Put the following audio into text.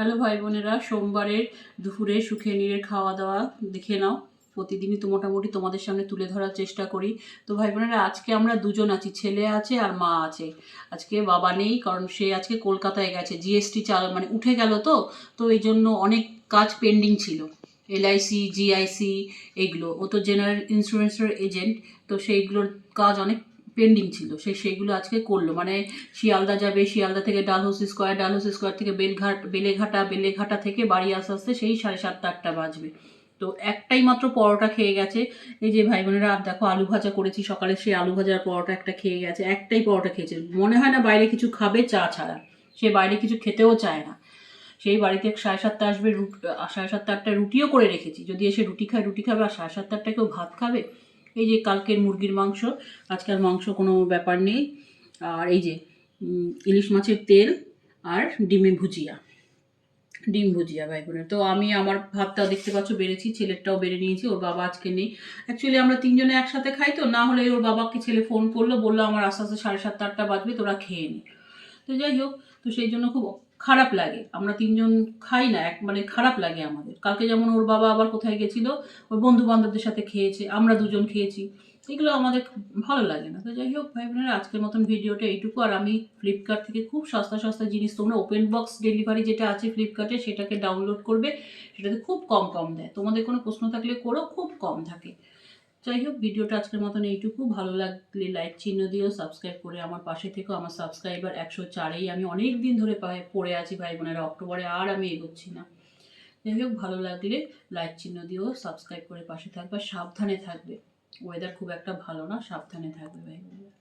Hello ভাই বোনেরা, সোমবারের দুপুরে সুখে নীরের খাওয়া দাওয়া দেখে নাও। প্রতিদিনই তো মোটামুটি তোমাদের সামনে তুলে ধরার চেষ্টা করি। তো ভাই বোনেরা, আজকে আমরা দুজন আছি, ছেলে আছে আর মা আছে। আজকে বাবা নেই, কারণ সে আজকে কলকাতায় গেছে জিএসটি চাল মানে উঠে গেল তো তো এই জন্য অনেক কাজ পেন্ডিং ছিল। এলআইসি জিআইসি এইগুলো ও তো জেনারেল ইন্স্যুরেন্সের এজেন্ট তো সেইগুলোর কাজ অনেক পেন্ডিং ছিল। সে সেইগুলো আজকে করল। মানে শিয়ালদা যাবে, শিয়ালদা থেকে ডালহৌসি স্কোয়ার ডালহৌসি স্কোয়ার থেকে বেলঘাট, বেলেঘাটা বেলেঘাটা থেকে বাড়ি আস্তে আস্তে সেই সাড়ে সাতটা, আটটা বাজবে। তো একটাই মাত্র পরোটা খেয়ে গেছে। এই যে ভাই বোনেরা আর দেখো, আলু ভাজা করেছি সকালে, সেই আলু ভাজার পরোটা একটা খেয়ে গেছে। একটাই পরোটা খেয়েছে। মনে হয় না বাইরে কিছু খাবে চা ছাড়া। সে বাইরে কিছু খেতেও চায় না। সেই বাড়িতে সাড়ে সাতটা আসবে রুট সাড়ে সাতটা আটটা রুটিও করে রেখেছি। যদি এসে রুটি খায়, রুটি খাবে, আর সাড়ে সাতটা আটটা কেউ ভাত খাবে? এই যে কালকের মুরগির মাংস, আজকাল মাংস কোনো ব্যাপার নেই। আর এই যে ইলিশ মাছের তেল আর ডিমে ভুজিয়া। ডিম ভুজিয়া, ভাই বোনের। তো আমি আমার ভাতটাও দেখতে পাচ্ছ, বেড়েছি, ছেলেরটাও বেড়ে নিয়েছি, ওর বাবা আজকে নেই। অ্যাকচুয়ালি আমরা তিনজনে একসাথে খাই তো, না হলে ওর বাবাকে ছেলে ফোন করল, বলল আমার আস্তে আস্তে সাড়ে সাতটা, আটটা বাজবে, তোরা খেয়ে নি। তো যাই হোক, তো সেই জন্য খুব খারাপ লাগে। আমরা তিনজন খাই না, এক মানে খারাপ লাগে আমাদের। কালকে যেমন ওর বাবা আবার কোথায় গেছিল, ওর বন্ধু বান্ধবদের সাথে খেয়েছে, আমরা দুজন খেয়েছি। এগুলো আমাদের ভালো লাগে না। তো যাই হোক, ভাই বোনেরা, আজকের মতন ভিডিওটা এইটুকু। আর আমি ফ্লিপকার্ট থেকে খুব সস্তা সস্তা জিনিস, তোমরা ওপেন বক্স ডেলিভারি যেটা আছে ফ্লিপকার্টে সেটাকে ডাউনলোড করবে। সেটাতে খুব কম কম দেয়। তোমাদের কোনো প্রশ্ন থাকলে করো, খুব কম থাকে। যাই হোক, ভিডিওটা আজকের মতন এইটুকু। ভালো লাগলে লাইক চিহ্ন দিও সাবস্ক্রাইব করে আমার পাশে থেকেও আমার সাবস্ক্রাইবার একশো চারেই আমি অনেক দিন ধরে পড়ে আছি ভাই বোনেরা, অক্টোবরে আর আমি এগোচ্ছি না। যাই হোক, ভালো লাগলে লাইক চিহ্ন দিও সাবস্ক্রাইব করে পাশে থাকবে সাবধানে থাকবে। ওয়েদার খুব একটা ভালো না, সাবধানে থাকবে ভাই। বোনেরা